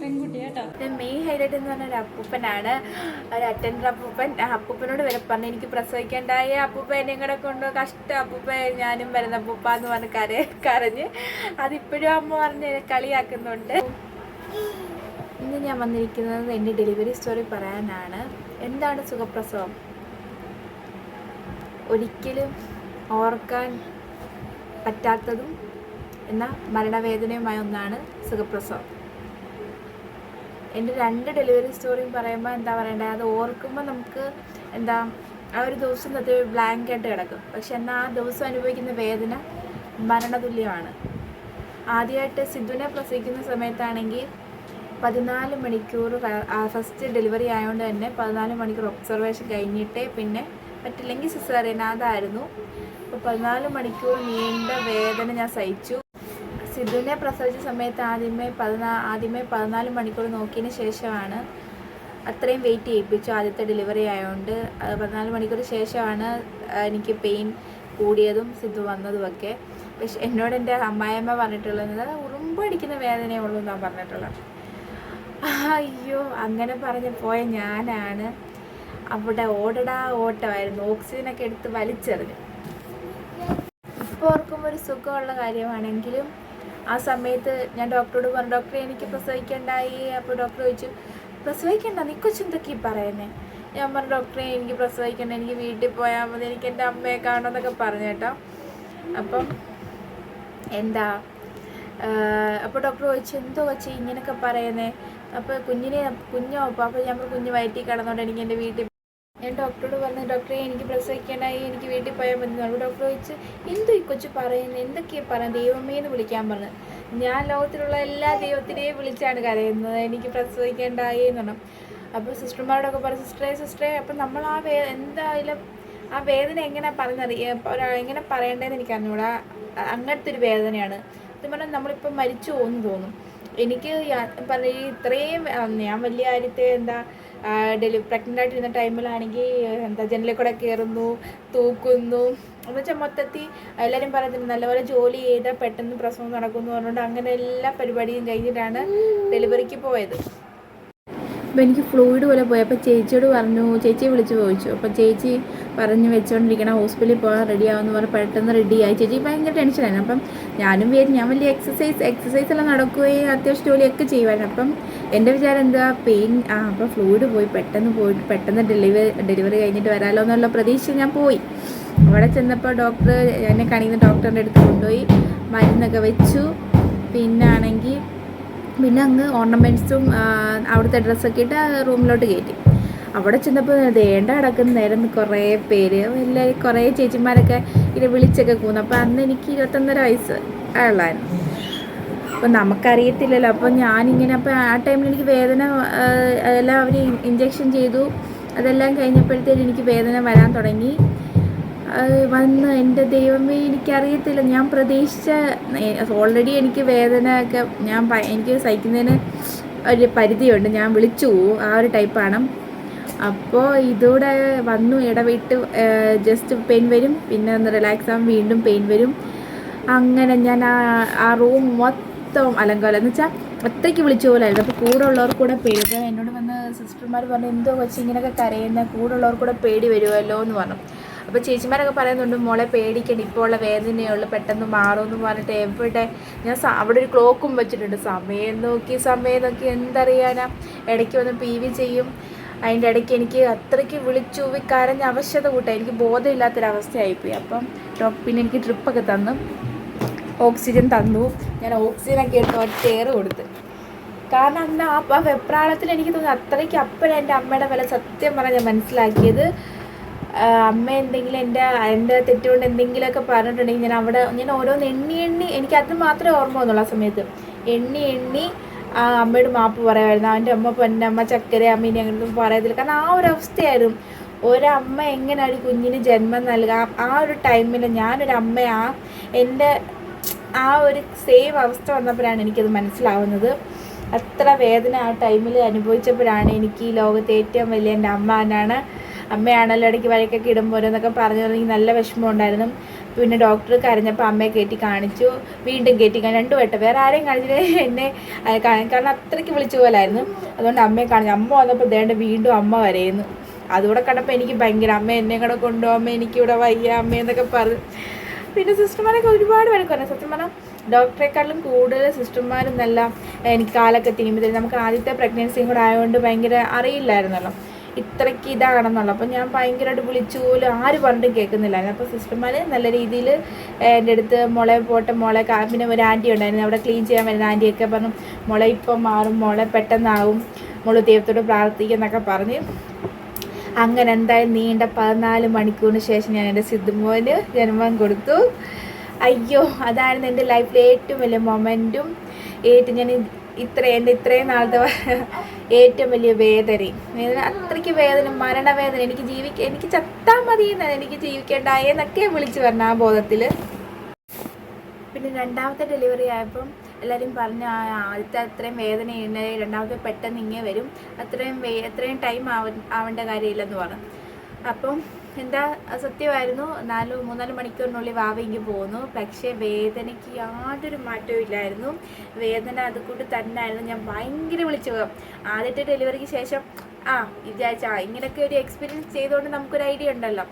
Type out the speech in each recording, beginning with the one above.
പെൺകുട്ടിയാട്ടോ. Main highlight എന്ന് പറഞ്ഞ ഒരു അപ്പൂപ്പനാണ്. ഒരു അറ്റൻഡർ അപ്പൂപ്പൻ. അപ്പൂപ്പനോട് വരെ പറഞ്ഞു എനിക്ക് പ്രസവിക്കേണ്ടായ അപ്പൂപ്പ എന്നെ കൂടെ കൊണ്ടോ കഷ്ട അപ്പൂപ്പ ഞാനും വരുന്ന അപ്പൂപ്പ എന്ന് പറഞ്ഞ് കര കരഞ്ഞ് അതിപ്പോഴും അമ്മ പറഞ്ഞ് കളിയാക്കുന്നുണ്ട്. ഇന്ന് ഞാൻ വന്നിരിക്കുന്നത് എന്റെ ഡെലിവറി സ്റ്റോറി പറയാനാണ്. എന്താണ് സുഖപ്രസവം? ഒരിക്കലും ഓർക്കാൻ പറ്റാത്തതും എന്ന മരണവേദനയുമായ ഒന്നാണ് സുഖപ്രസവം. എന്റെ രണ്ട് ഡെലിവറി സ്റ്റോറിയും പറയുമ്പോൾ എന്താ പറയണ്ടേ? അത് ഓർക്കുമ്പോൾ നമുക്ക് എന്താ ആ ഒരു ദിവസം തത്തി ബ്ലാങ്ക് ആയിട്ട് കിടക്കും. പക്ഷെ എന്നാൽ ആ ദിവസം അനുഭവിക്കുന്ന വേദന മരണതുല്യമാണ്. ആദ്യമായിട്ട് സിദ്ധുവിനെ പ്രസവിക്കുന്ന സമയത്താണെങ്കിൽ പതിനാല് മണിക്കൂർ ഫസ്റ്റ് ഡെലിവറി ആയതുകൊണ്ട് തന്നെ പതിനാല് മണിക്കൂർ ഒബ്സർവേഷൻ കഴിഞ്ഞിട്ടേ പിന്നെ പറ്റില്ലെങ്കിൽ സിസേറിയൻ അതായിരുന്നു അപ്പോൾ പതിനാല് മണിക്കൂർ നീണ്ട വേദന ഞാൻ സഹിച്ചു. സിദ്ധുവിനെ പ്രസവിച്ച സമയത്ത് ആദ്യമേ പതിനാ ആദ്യമേ പതിനാല് മണിക്കൂർ നോക്കിയതിന് ശേഷമാണ് അത്രയും വെയിറ്റ് ചെയ്യിപ്പിച്ചു ആദ്യത്തെ ഡെലിവറി ആയതുകൊണ്ട് പതിനാല് മണിക്കൂർ ശേഷമാണ് എനിക്ക് പെയിൻ കൂടിയതും സിദ്ധു വന്നതുമൊക്കെ. പക്ഷെ എന്നോട് എന്റെ അമ്മായിയമ്മ പറഞ്ഞിട്ടുള്ളത് ഉറുമ്പടിക്കുന്ന വേദനയേ ഉള്ളൂ എന്നാണ് പറഞ്ഞിട്ടുള്ളത്. അയ്യോ അങ്ങനെ പറഞ്ഞ് പോയ ഞാനാണ് അവിടെ ഓടടാ ഓട്ടമായിരുന്നു. ഓക്സിജനൊക്കെ എടുത്ത് വലിച്ചെറിഞ്ഞു. ഇപ്പോൾ ഓർക്കുമ്പോൾ ഒരു സുഖമുള്ള കാര്യമാണെങ്കിലും ആ സമയത്ത് ഞാൻ ഡോക്ടറോട് പറഞ്ഞു ഡോക്ടറെ എനിക്ക് പ്രസവിക്കണ്ടായി. അപ്പോൾ ഡോക്ടർ ചോദിച്ചു പ്രസവിക്കണ്ട നീ കൊച്ചെന്തൊക്കെ ഈ പറയുന്നേ? ഞാൻ പറഞ്ഞു ഡോക്ടറെ എനിക്ക് പ്രസവിക്കണ്ട എനിക്ക് വീട്ടിൽ പോയാൽ മതി എനിക്ക് എന്റെ അമ്മയെ കാണണം എന്നൊക്കെ പറഞ്ഞു കേട്ടോ. അപ്പം എന്താ അപ്പോൾ ഡോക്ടർ ചോദിച്ചു എന്തോ വെച്ച് ഇങ്ങനെയൊക്കെ പറയുന്നേ? അപ്പോൾ കുഞ്ഞിനെ കുഞ്ഞോ അപ്പോൾ ഞാൻ കുഞ്ഞ് വയറ്റിൽ കിടന്നോണ്ട് എനിക്ക് എന്റെ വീട്ടിൽ ഞാൻ ഡോക്ടറോട് പറഞ്ഞു ഡോക്ടറെ എനിക്ക് പ്രസവിക്കാനായി എനിക്ക് വീട്ടിൽ പോയാൽ മതി. അപ്പോൾ ഡോക്ടർ ചോദിച്ചു എന്തോ ഈ കൊച്ചു പറയുന്നത് എന്തൊക്കെയാണ് പറയുന്നത് ദൈവമേ എന്ന് വിളിക്കാൻ പറഞ്ഞു. ഞാൻ ലോകത്തിലുള്ള എല്ലാ ദൈവത്തിനെയും വിളിച്ചാണ് കരയുന്നത്. എനിക്ക് പ്രസവിക്കേണ്ടായി എന്ന് പറഞ്ഞു. അപ്പോൾ സിസ്റ്റർമാരോടൊക്കെ പറഞ്ഞു സിസ്റ്ററെ സിസ്റ്ററെ അപ്പം നമ്മൾ ആ വേ എന്തായാലും ആ വേദന എങ്ങനെ പറഞ്ഞറിയ എങ്ങനെ പറയേണ്ടതെന്ന് എനിക്ക് അറിഞ്ഞൂടാ അങ്ങനത്തെ ഒരു വേദനയാണ്. സത്യം പറഞ്ഞാൽ നമ്മളിപ്പം മരിച്ചു പോകുന്നു തോന്നും എനിക്ക് പറഞ്ഞ ഇത്രയും ഞാൻ വലിയ കാര്യത്തെ എന്താ ഡെലി പ്രഗ്നന്റ് ആയിട്ടിരുന്ന ടൈമിലാണെങ്കിൽ എന്താ ജനലിൽ കൂടെ കയറുന്നു തൂക്കുന്നു. എന്ന് വെച്ചാൽ മൊത്തത്തിൽ എല്ലാവരും പറയുന്നുണ്ട് നല്ലപോലെ ജോലി ചെയ്താൽ പെട്ടെന്ന് പ്രസവം നടക്കുമെന്ന് പറഞ്ഞുകൊണ്ട് അങ്ങനെ എല്ലാ പരിപാടിയും കഴിഞ്ഞിട്ടാണ് ഡെലിവറിക്ക് പോയത്. അപ്പോൾ എനിക്ക് ഫ്ലൂയിഡ് പോലെ പോയി. അപ്പോൾ ചേച്ചിയോട് പറഞ്ഞു ചേച്ചിയെ വിളിച്ച് ചോദിച്ചു. അപ്പോൾ ചേച്ചി പറഞ്ഞ് വെച്ചുകൊണ്ടിരിക്കണം ഹോസ്പിറ്റലിൽ പോകാൻ റെഡി ആവുമെന്ന് പറഞ്ഞ്. പെട്ടെന്ന് റെഡിയായി ചേച്ചി ഭയങ്കര ടെൻഷനായിരുന്നു അപ്പം ഞാനും വിചാരിച്ചു ഞാൻ വലിയ എക്സസൈസ് എക്സസൈസ് എല്ലാം നടക്കുകയും അത്യാവശ്യം ജോലിയൊക്കെ ചെയ്യുമായിരുന്നു അപ്പം എന്റെ വിചാരം എന്താ പെയിൻ ആ അപ്പോൾ ഫ്ലൂയിഡ് പോയി പെട്ടെന്ന് പോയിട്ട് പെട്ടെന്ന് ഡെലിവറി ഡെലിവറി കഴിഞ്ഞിട്ട് വരാമല്ലോ എന്നുള്ള പ്രതീക്ഷ ഞാൻ പോയി. അവിടെ ചെന്നപ്പോൾ ഡോക്ടർ എന്നെ കാണിക്കുന്ന ഡോക്ടറിന്റെ അടുത്ത് കൊണ്ടുപോയി മരുന്നൊക്കെ വെച്ചു. പിന്നാണെങ്കിൽ പിന്നെ അങ്ങ് ഓർണമെന്റ്സും അവിടുത്തെ ഡ്രസ്സൊക്കെ ഇട്ട് റൂമിലോട്ട് കയറ്റി അവിടെ ചെന്നപ്പോൾ ദേണ്ട കിടക്കുന്ന നേരം കുറേ പേര് എല്ലാവരും കുറേ ചേച്ചിമാരൊക്കെ ഇങ്ങനെ വിളിച്ചൊക്കെ കൂന്നു. അപ്പോൾ അന്ന് എനിക്ക് ഇരുപത്തൊന്നര വയസ്സ് ഉള്ളായിരുന്നു അപ്പം നമുക്കറിയത്തില്ലല്ലോ. അപ്പോൾ ഞാനിങ്ങനെ അപ്പോൾ ആ ടൈമിൽ എനിക്ക് വേദന എല്ലാം അവർ ഇഞ്ചെക്ഷൻ ചെയ്തു. അതെല്ലാം കഴിഞ്ഞപ്പോഴത്തേനും എനിക്ക് വേദന വരാൻ തുടങ്ങി. വന്ന് എന്റെ ദൈവമേ എനിക്കറിയത്തില്ല. ഞാൻ പ്രതീക്ഷിച്ച ഓൾറെഡി എനിക്ക് വേദന ഒക്കെ ഞാൻ എനിക്ക് സഹിക്കുന്നതിന് ഒരു പരിധിയുണ്ട്. ഞാൻ വിളിച്ചു ആ ഒരു ടൈപ്പാണ് അപ്പോൾ ഇതൂടെ വന്നു ഇടവിട്ട് ജസ്റ്റ് പെയിൻ വരും പിന്നെ ഒന്ന് റിലാക്സ് ആകും വീണ്ടും പെയിൻ വരും. അങ്ങനെ ഞാൻ ആ ആ റൂം മൊത്തം അലങ്കോലം. എന്ന് വെച്ചാൽ ഒറ്റയ്ക്ക് വിളിച്ച പോലായിരുന്നു അപ്പോൾ കൂടെ ഉള്ളവർ കൂടെ പേടി എന്നോട് വന്ന് സിസ്റ്റർമാർ പറഞ്ഞു എന്തോ കൊച്ചു ഇങ്ങനെയൊക്കെ കരയുന്ന കൂടെ ഉള്ളവർ കൂടെ പേടി വരുമല്ലോ എന്ന് പറഞ്ഞു. അപ്പോൾ ചേച്ചിമാരൊക്കെ പറയുന്നുണ്ട് മോളെ പേടിക്കണ്ട ഇപ്പോൾ ഉള്ള വേദനയുള്ളൂ പെട്ടെന്ന് മാറുമെന്ന് പറഞ്ഞിട്ട് എവിടെ ഞാൻ അവിടെ ഒരു ക്ലോക്കും വെച്ചിട്ടുണ്ട്. സമയം നോക്കി സമയം നോക്കി എന്തറിയാനാ? ഇടയ്ക്ക് വന്ന് പി വി ചെയ്യും. അതിന്റെ ഇടയ്ക്ക് എനിക്ക് അത്രയ്ക്ക് വിളിച്ചു വി കരഞ്ഞ അവശത കൂട്ടാ എനിക്ക് ബോധമില്ലാത്തൊരവസ്ഥയായിപ്പോയി. അപ്പം ഡോക്ടർ പിന്നെ എനിക്ക് ട്രിപ്പൊക്കെ തന്നു. ഓക്സിജൻ തന്നു. ഞാൻ ഓക്സിജനൊക്കെ എടുത്ത് ഒറ്റ എയർ കൊടുത്ത്. കാരണം അന്ന് ആ ആ വെപ്രാളത്തിൽ എനിക്ക് തോന്നി അത്രയ്ക്ക് അപ്പോഴാണ് എന്റെ അമ്മയുടെ വില സത്യം പറഞ്ഞാൽ ഞാൻ മനസ്സിലാക്കിയത്. അമ്മ എന്തെങ്കിലും എന്റെ എന്റെ തെറ്റുകൊണ്ട് എന്തെങ്കിലുമൊക്കെ പറഞ്ഞിട്ടുണ്ടെങ്കിൽ ഞാൻ അവിടെ ഞാൻ ഓരോന്ന് എണ്ണി എണ്ണി എനിക്ക് അത് മാത്രമേ ഓർമ്മ വന്നുള്ളൂ ആ സമയത്ത്. എണ്ണി എണ്ണി ആ അമ്മയോട് മാപ്പ് പറയുമായിരുന്നു അവന്റെ അമ്മ പൊന്നെ അമ്മ ചക്കര അമ്മീനെ അങ്ങനെയൊന്നും പറയത്തില്ല. കാരണം ആ ഒരു അവസ്ഥയായിരുന്നു. ഒരമ്മ എങ്ങനെയാണ് കുഞ്ഞിന് ജന്മം നൽകുക? ആ ഒരു ടൈമിൽ ഞാനൊരു അമ്മയാ. എന്റെ ആ ഒരു സെയിം അവസ്ഥ വന്നപ്പോഴാണ് എനിക്കത് മനസ്സിലാവുന്നത്. അത്ര വേദന ആ ടൈമിൽ അനുഭവിച്ചപ്പോഴാണ് എനിക്ക് ഈ ലോകത്തെ ഏറ്റവും വലിയ എന്റെ അമ്മ തന്നെയാണ് അമ്മയാണല്ലോ ഇടയ്ക്ക് വഴക്കൊക്കെ ഇടുമ്പോൾ ഓരോന്നൊക്കെ പറഞ്ഞു തുടങ്ങി നല്ല വിഷമം ഉണ്ടായിരുന്നു. പിന്നെ ഡോക്ടർ കരഞ്ഞപ്പോൾ അമ്മയെ കയറ്റി കാണിച്ചു വീണ്ടും കയറ്റി രണ്ടു വട്ടം. വേറെ ആരെയും കാണിച്ചില്ലേ. എന്നെ കാരണം അത്രയ്ക്ക് വിളിച്ചു പോലായിരുന്നു. അതുകൊണ്ട് അമ്മയെ കാണിച്ചു. അമ്മ വന്നപ്പോൾ ദേണ്ട വീണ്ടും അമ്മ വരയുന്നു അതുകൂടെ കണ്ടപ്പോൾ എനിക്ക് ഭയങ്കര അമ്മ എന്നെ കൂടെ കൊണ്ടുപോകും അമ്മ എനിക്കിവിടെ വയ്യ അമ്മ എന്നൊക്കെ പറഞ്ഞു. പിന്നെ സിസ്റ്റർമാരൊക്കെ ഒരുപാട് പേരൊക്കെ പറഞ്ഞു സത്യം പറഞ്ഞാൽ ഡോക്ടറെക്കാളും കൂടുതൽ സിസ്റ്റർമാരും നല്ല എനിക്ക് കാലൊക്കെ തിരുമ്പി നമുക്ക് ആദ്യത്തെ പ്രഗ്നൻസിയും കൂടെ ആയതുകൊണ്ട് ഭയങ്കര അറിയില്ലായിരുന്നല്ലോ. ഇത്രയ്ക്ക് ഇതാണെന്നുള്ളത് അപ്പം ഞാൻ ഭയങ്കരമായിട്ട് വിളിച്ചു പോലും ആര് പറഞ്ഞിട്ടും കേൾക്കുന്നില്ലായിരുന്നു അപ്പോൾ സിസ്റ്റർമാർ നല്ല രീതിയിൽ എന്റെ അടുത്ത് മുളെ പോട്ടെ മുളെ പിന്നെ ഒരു ആന്റി ഉണ്ടായിരുന്നു. അവിടെ ക്ലീൻ ചെയ്യാൻ വരുന്ന ആന്റിയൊക്കെ പറഞ്ഞു മുള ഇപ്പം മാറും മുള പെട്ടെന്നാവും മുള ദൈവത്തോട് പ്രാർത്ഥിക്കുന്നൊക്കെ പറഞ്ഞ്. അങ്ങനെ എന്തായാലും നീണ്ട പതിനാല് മണിക്കൂറിന് ശേഷം ഞാൻ എന്റെ സിദ്ധുമോന് ജന്മം കൊടുത്തു. അയ്യോ അതായിരുന്നു എന്റെ ലൈഫിലെ ഏറ്റവും വലിയ മൊമെന്റും ഏറ്റവും ഞാൻ ഇത് ഇത്ര എന്റെ ഇത്രയും നാളത്തെ ഏറ്റവും വലിയ വേദന വേദന അത്രയ്ക്ക് വേദന മരണവേദന. എനിക്ക് ജീവിക്ക എനിക്ക് ചത്താൽ മതി എന്നാണ് എനിക്ക് ജീവിക്കേണ്ടായെന്നൊക്കെ വിളിച്ചു പറഞ്ഞ ആ ബോധത്തിൽ പിന്നെ രണ്ടാമത്തെ ഡെലിവറി ആയപ്പം എല്ലാവരും പറഞ്ഞു ആദ്യത്തെ അത്രയും വേദന രണ്ടാമത്തെ പെട്ടെന്ന് ഇങ്ങനെ വരും. അത്രയും എത്രയും ടൈം ആവ ആവേണ്ട കാര്യമില്ലെന്ന് പറഞ്ഞു. അപ്പം എന്താ സത്യമായിരുന്നു. നാല് മൂന്നാൽ മണിക്കൂറിനുള്ളിൽ വാവ പോന്നു. പക്ഷേ വേദനയ്ക്ക് യാതൊരു മാറ്റവും ഇല്ലായിരുന്നു. വേദന അതുകൊണ്ട് തന്നെയായിരുന്നു ഞാൻ ഭയങ്കര വിളിച്ചു പോകും ആദ്യത്തെ ഡെലിവറിക്ക് ശേഷം ആ വിചാരിച്ച ഇങ്ങനെയൊക്കെ ഒരു എക്സ്പീരിയൻസ് ചെയ്തുകൊണ്ട് നമുക്കൊരു ഐഡിയ ഉണ്ടല്ലോ.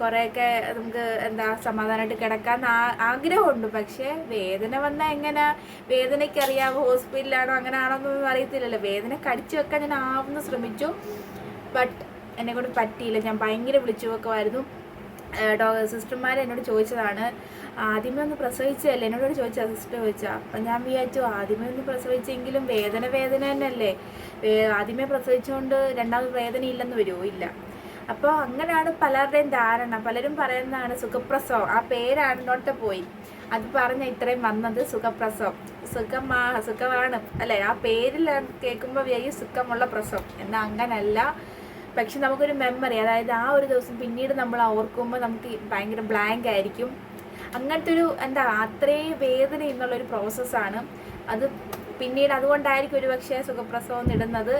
കുറേയൊക്കെ നമുക്ക് എന്താ സമാധാനമായിട്ട് കിടക്കാൻ ആഗ്രഹമുണ്ട്. പക്ഷേ വേദന വന്നാൽ എങ്ങനെ? വേദനയ്ക്ക് അറിയാമോ ഹോസ്പിറ്റലിലാണോ അങ്ങനെ ആണോ എന്നൊന്നും അറിയത്തില്ലല്ലോ. വേദന കടിച്ചു വെക്കാൻ ഞാൻ ആവുന്ന ശ്രമിച്ചു. ബട്ട് എന്നെ കൊണ്ട് പറ്റിയില്ല. ഞാൻ ഭയങ്കര വിളിച്ചു നോക്കുമായിരുന്നു ഡോ സിസ്റ്റർമാർ എന്നോട് ചോദിച്ചതാണ് ആദ്യമേ ഒന്ന് പ്രസവിച്ചതല്ലേ? എന്നോട് ചോദിച്ചാൽ സിസ്റ്റർ ചോദിച്ചാൽ അപ്പം ഞാൻ വിചാരിച്ചു ആദ്യമേ ഒന്ന് പ്രസവിച്ചെങ്കിലും വേദന വേദന തന്നെയല്ലേ? ആദ്യമേ പ്രസവിച്ചുകൊണ്ട് രണ്ടാമത് വേദന ഇല്ലെന്ന് വരുമോ ഇല്ല. അപ്പോൾ അങ്ങനെയാണ് പലരുടെയും ധാരണ. പലരും പറയുന്നതാണ് സുഖപ്രസവം. ആ പേരാണ് നോട്ട് പോയി. അത് പറഞ്ഞ ഇത്രയും വന്നത് സുഖപ്രസവം. സുഖമാ സുഖമാണ്. അല്ലേ? ആ പേരിൽ കേൾക്കുമ്പോൾ വിചാരിക്കും സുഖമുള്ള പ്രസവം. എന്നാൽ അങ്ങനല്ല. പക്ഷെ നമുക്കൊരു മെമ്മറി അതായത് ആ ഒരു ദിവസം പിന്നീട് നമ്മൾ ഓർക്കുമ്പോൾ നമുക്ക് ഭയങ്കര ബ്ലാങ്ക് ആയിരിക്കും. അങ്ങനത്തെ ഒരു എന്താ അത്രയും വേദന എന്നുള്ളൊരു പ്രോസസ്സാണ് അത് പിന്നീട് അതുകൊണ്ടായിരിക്കും ഒരു പക്ഷേ സുഖപ്രസവം ഇടുന്നത്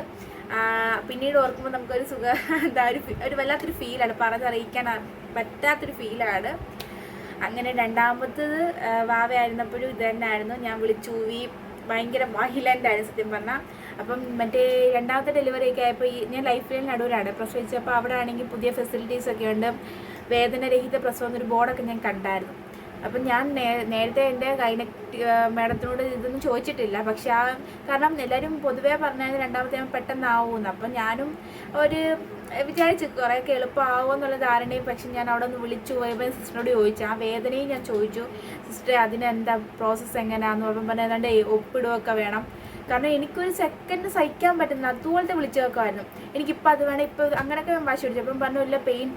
പിന്നീട് ഓർക്കുമ്പോൾ നമുക്കൊരു സുഖ എന്താ ഒരു ഒരു വല്ലാത്തൊരു ഫീലാണ് പറഞ്ഞറിയിക്കാൻ പറ്റാത്തൊരു ഫീലാണ് അങ്ങനെ രണ്ടാമത്തത് വാവയായിരുന്നപ്പോഴും ഇത് തന്നെയായിരുന്നു ഞാൻ വിളിച്ചൂവി ഭയങ്കര വൈലന്റ് ആയിരുന്നു സത്യം പറഞ്ഞാൽ അപ്പം മറ്റേ രണ്ടാമത്തെ ഡെലിവറി ഒക്കെ ആയപ്പോൾ ഈ ഞാൻ ലൈഫിലെ നടുവിലാണ്. പ്രസവിച്ചപ്പോൾ അവിടെ ആണെങ്കിൽ പുതിയ ഫെസിലിറ്റീസ് ഒക്കെ ഉണ്ട്. വേദനരഹിത പ്രസവം എന്നൊരു ബോർഡൊക്കെ ഞാൻ കണ്ടായിരുന്നു. അപ്പം ഞാൻ നേരത്തെ എന്റെ കൈന മാഡത്തിനോട് ഇതൊന്നും ചോദിച്ചിട്ടില്ല. പക്ഷെ ആ കാരണം എല്ലാവരും പൊതുവേ പറഞ്ഞാൽ രണ്ടാമത്തെ പെട്ടെന്നാവുമെന്ന് അപ്പം ഞാനും ഒരു വിചാരിച്ചു കുറേയൊക്കെ എളുപ്പമാവും എന്നുള്ള ധാരണയും പക്ഷെ ഞാൻ അവിടെ ഒന്ന് വിളിച്ചു പോയപ്പോൾ സിസ്റ്ററിനോട് ചോദിച്ചു. ആ വേദനയും ഞാൻ ചോദിച്ചു. സിസ്റ്റർ അതിനെന്താ പ്രോസസ്സ് എങ്ങനെയാണെന്ന് പറഞ്ഞപ്പോൾ പറഞ്ഞാൽ ഏതാണ്ട് ഒപ്പിടുകയൊക്കെ വേണം. കാരണം എനിക്കൊരു സെക്കൻഡ് സഹിക്കാൻ പറ്റുന്ന അതുപോലത്തെ വിളിച്ചു വെക്കുമായിരുന്നു എനിക്കിപ്പോൾ അത് വേണം ഇപ്പോൾ അങ്ങനെയൊക്കെ ഞാൻ വാശി പിടിച്ചു. അപ്പം പറഞ്ഞു ഇല്ല പെയിൻ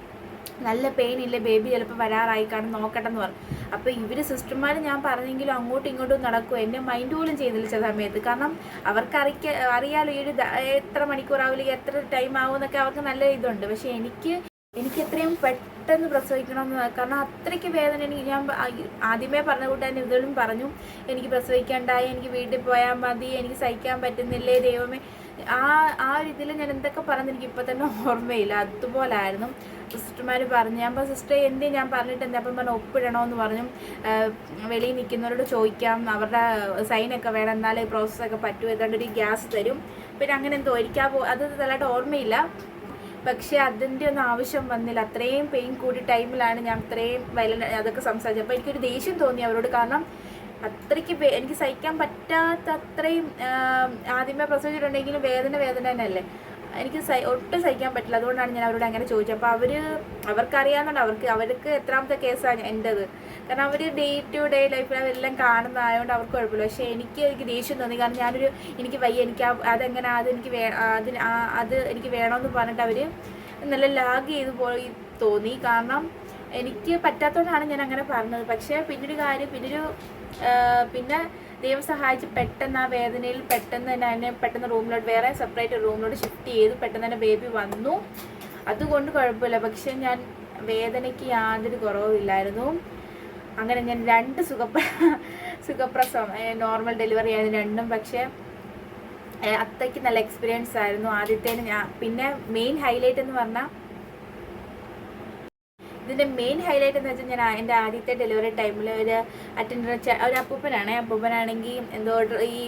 നല്ല പെയിൻ ഇല്ല ബേബി ചിലപ്പോൾ വരാറായി. കാണും നോക്കട്ടെ എന്ന് പറഞ്ഞു. അപ്പോൾ ഇവർ സിസ്റ്റർമാർ ഞാൻ പറഞ്ഞെങ്കിലും അങ്ങോട്ടും ഇങ്ങോട്ടും നടക്കും എന്നെ മൈൻഡ് പോലും ചെയ്യുന്നില്ല ചില സമയത്ത്. കാരണം അവർക്ക് അറിയിക്ക അറിയാലോ ഈ ഒരു എത്ര മണിക്കൂറാവില്ല എത്ര ടൈം ആവും എന്നൊക്കെ അവർക്ക് നല്ല ഇതുണ്ട്. പക്ഷേ എനിക്ക് എനിക്ക് എത്രയും പെട്ടെന്ന് പ്രസവിക്കണമെന്ന് കാരണം അത്രയ്ക്ക് വേദന എനിക്ക് ഞാൻ ആദ്യമേ പറഞ്ഞ കൂട്ടി തന്നെ ഇതിലും പറഞ്ഞു എനിക്ക് പ്രസവിക്കാണ്ടായി എനിക്ക് വീട്ടിൽ പോയാൽ മതി എനിക്ക് സഹിക്കാൻ പറ്റുന്നില്ലേ ദൈവമേ? ആ ആ ഇതിൽ ഞാൻ എന്തൊക്കെ പറഞ്ഞു എനിക്ക് ഇപ്പം തന്നെ ഓർമ്മയില്ല. അതുപോലായിരുന്നു. സിസ്റ്റർമാർ പറഞ്ഞു ഞാൻ അപ്പോൾ സിസ്റ്റർ എന്ത് ഞാൻ പറഞ്ഞിട്ട് എന്താ? അപ്പം പറഞ്ഞു ഒപ്പിടണമെന്ന് പറഞ്ഞു. വെളിയിൽ നിൽക്കുന്നവരോട് ചോദിക്കാം. അവരുടെ സൈനൊക്കെ വേണം. എന്നാലേ പ്രോസസ്സൊക്കെ പറ്റൂ. ഏതാണ്ട് ഒരു ഗ്യാസ് തരും. പിന്നെ അങ്ങനെ എന്തോ എനിക്കാ പോ അത് നല്ലതായിട്ട് ഓർമ്മയില്ല. പക്ഷേ അതിന്റെ ഒന്നും ആവശ്യം വന്നില്ല. അത്രയും പെയിൻ കൂടി ടൈമിലാണ് ഞാൻ അത്രയും വയലൻ അതൊക്കെ സംസാരിച്ചത്. അപ്പോൾ എനിക്കൊരു ദേഷ്യം തോന്നി അവരോട്. കാരണം അത്രയ്ക്ക് എനിക്ക് സഹിക്കാൻ പറ്റാത്ത അത്രയും ആദ്യമേ പ്രസവിച്ചിട്ടുണ്ടെങ്കിലും വേദന വേദന തന്നെയല്ലേ? എനിക്ക് സഹി- ഒട്ടും സഹിക്കാൻ പറ്റില്ല. അതുകൊണ്ടാണ് ഞാൻ അവരോട് അങ്ങനെ ചോദിച്ചത്. അപ്പോൾ അവർ അവർക്കറിയാമെന്നുണ്ട് അവർക്ക് അവർക്ക് എത്രാമത്തെ കേസാണ് എന്റെത് കാരണം അവർ ഡേ ടു ഡേ ലൈഫിൽ അവരെല്ലാം കാണുന്നതായതുകൊണ്ട് അവർക്ക് കുഴപ്പമില്ല. പക്ഷേ എനിക്ക് എനിക്ക് ദേഷ്യം തോന്നി. കാരണം ഞാനൊരു എനിക്ക് വയ്യ എനിക്ക് അതെങ്ങനെ അത് എനിക്ക് വേ അതിന് അത് എനിക്ക് വേണമെന്ന് പറഞ്ഞിട്ട് അവർ നല്ല ലാഗ് ചെയ്ത് പോയി തോന്നി. കാരണം എനിക്ക് പറ്റാത്തതുകൊണ്ടാണ് ഞാൻ അങ്ങനെ പറഞ്ഞത്. പക്ഷേ പിന്നൊരു കാര്യം പിന്നൊരു പിന്നെ ദൈവം സഹായിച്ച് പെട്ടെന്ന് ആ വേദനയിൽ പെട്ടെന്ന് തന്നെ എന്നെ പെട്ടെന്ന് റൂമിലോട്ട് വേറെ സെപ്പറേറ്റ് റൂമിലോട്ട് ഷിഫ്റ്റ് ചെയ്ത് പെട്ടെന്ന് തന്നെ ബേബി വന്നു. അതുകൊണ്ട് കുഴപ്പമില്ല. പക്ഷെ ഞാൻ വേദനയ്ക്ക് യാതൊരു കുറവുമില്ലായിരുന്നു അങ്ങനെ ഞാൻ രണ്ട് സുഖപ്ര സുഖപ്രസവം നോർമൽ ഡെലിവറി ആയിരുന്നു രണ്ടും. പക്ഷേ അത്രയ്ക്ക് നല്ല എക്സ്പീരിയൻസ് ആയിരുന്നു. ആദ്യത്തേന് ഞാൻ പിന്നെ മെയിൻ ഹൈലൈറ്റ് എന്ന് പറഞ്ഞാൽ ഇതിന്റെ മെയിൻ ഹൈലൈറ്റ് എന്ന് വെച്ചാൽ ഞാൻ എന്റെ ആദ്യത്തെ ഡെലിവറി ടൈമിൽ ഒരു അറ്റൻഡർ ഒരു അപ്പൂപ്പനാണ്. അപ്പൂപ്പനാണെങ്കിൽ എന്തോ ഈ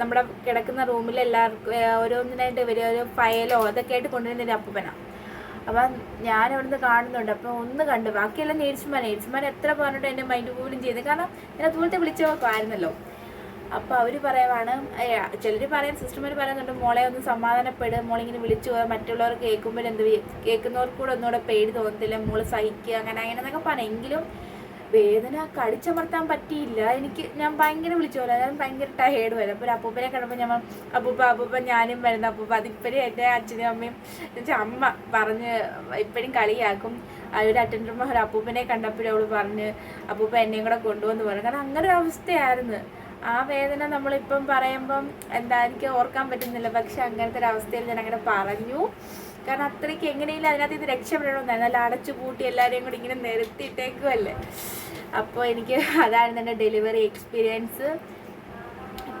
നമ്മുടെ കിടക്കുന്ന റൂമിൽ എല്ലാവർക്കും ഓരോന്നിനായിട്ട് വരിക ഒരു ഫയലോ അതൊക്കെ ആയിട്ട് കൊണ്ടുവരുന്ന ഒരു അപ്പൂപ്പനാണ് അപ്പം ഞാൻ അവിടുന്ന് കാണുന്നുണ്ട്. അപ്പം ഒന്ന് കണ്ടു. ബാക്കിയെല്ലാം നേഴ്സുമാർ നേഴ്സുമാർ എത്ര പറഞ്ഞിട്ട് എന്റെ മൈൻഡ് പോലും ചെയ്ത് കാരണം ഞാൻ അതുപോലത്തെ വിളിച്ചു ആയിരുന്നല്ലോ. അപ്പോൾ അവർ പറയുവാണ് ചിലർ പറയാൻ സിസ്റ്റർമാർ പറയുന്നുണ്ട് മോളെ ഒന്ന് സമാധാനപ്പെടുക മോളിങ്ങനെ വിളിച്ചു പോകാൻ മറ്റുള്ളവർ കേൾക്കുമ്പോൾ എന്ത്? കേൾക്കുന്നവർക്ക് കൂടെ ഒന്നുകൂടെ പേടി തോന്നത്തില്ല മോൾ സഹിക്കുക അങ്ങനെ അങ്ങനെ എന്നൊക്കെ പറഞ്ഞു എങ്കിലും വേദന കടിച്ചമർത്താൻ പറ്റിയില്ല. എനിക്ക് ഞാൻ ഭയങ്കര വിളിച്ചു പോലെ ഞാൻ ഭയങ്കര ടയേർഡ് വരും അപ്പോൾ അപ്പൂപ്പനെ കണ്ടപ്പോൾ ഞാൻ അപ്പൂപ്പ അപ്പൂപ്പ ഞാനും വരുന്ന. അപ്പൂപ്പ അതിപ്പോഴും എന്റെ അച്ഛനും അമ്മയും അമ്മ പറഞ്ഞ് ഇപ്പഴും കളിയാക്കും. അവരുടെ അറ്റൻഡർമാർ അപ്പൂപ്പനെ കണ്ടപ്പോഴും അവൾ പറഞ്ഞ് അപ്പൂപ്പ എന്നെയും കൂടെ കൊണ്ടുവന്ന് പറഞ്ഞു. കാരണം അങ്ങനെ ഒരു അവസ്ഥയായിരുന്നു. ആ വേദന നമ്മളിപ്പം പറയുമ്പം എന്താ എനിക്ക് ഓർക്കാൻ പറ്റുന്നില്ല. പക്ഷെ അങ്ങനത്തെ ഒരു അവസ്ഥയിൽ ഞാൻ അങ്ങനെ പറഞ്ഞു. കാരണം അത്രയ്ക്ക് എങ്ങനെയില്ല അതിനകത്ത് ഇത് രക്ഷപ്പെടണമെന്നായിരുന്നു. നല്ല അടച്ചു പൂട്ടി എല്ലാവരെയും കൂടി ഇങ്ങനെ നിരത്തിയിട്ടേക്കുമല്ലേ അപ്പോൾ എനിക്ക് അതായിരുന്നു എന്റെ ഡെലിവറി എക്സ്പീരിയൻസ്.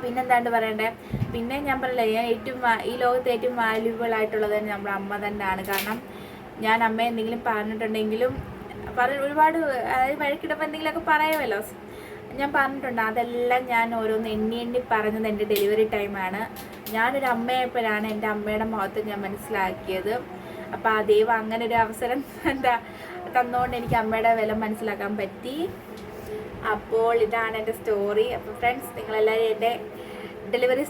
പിന്നെ പിന്നെന്താണ്ട് പറയണ്ടേ? പിന്നെ ഞാൻ പറയില്ല ഞാൻ ഏറ്റവും ഈ ലോകത്ത് ഏറ്റവും വാല്യുബിൾ ആയിട്ടുള്ളത് നമ്മുടെ അമ്മ തന്നെയാണ്. കാരണം ഞാൻ അമ്മ എന്തെങ്കിലും പറഞ്ഞിട്ടുണ്ടെങ്കിലും പറ ഒരുപാട് അതായത് വഴക്കിടുമ്പോൾ എന്തെങ്കിലുമൊക്കെ പറയുമല്ലോ. ഞാൻ പറഞ്ഞിട്ടുണ്ട് അതെല്ലാം ഞാൻ ഓരോന്ന് എണ്ണി എണ്ണി പറഞ്ഞത് എന്റെ ഡെലിവറി ടൈമാണ് ഞാനൊരു അമ്മയെപ്പോഴാണ് എന്റെ അമ്മയുടെ മുഖത്ത് ഞാൻ മനസ്സിലാക്കിയത്. അപ്പോൾ ആ ദൈവം അങ്ങനെ ഒരു അവസരം എന്താ തന്നുകൊണ്ട് എനിക്ക് അമ്മയുടെ വില മനസ്സിലാക്കാൻ പറ്റി. അപ്പോൾ ഇതാണ് എന്റെ സ്റ്റോറി അപ്പോൾ ഫ്രണ്ട്സ് നിങ്ങളെല്ലാവരും എന്റെ ഡെലിവറി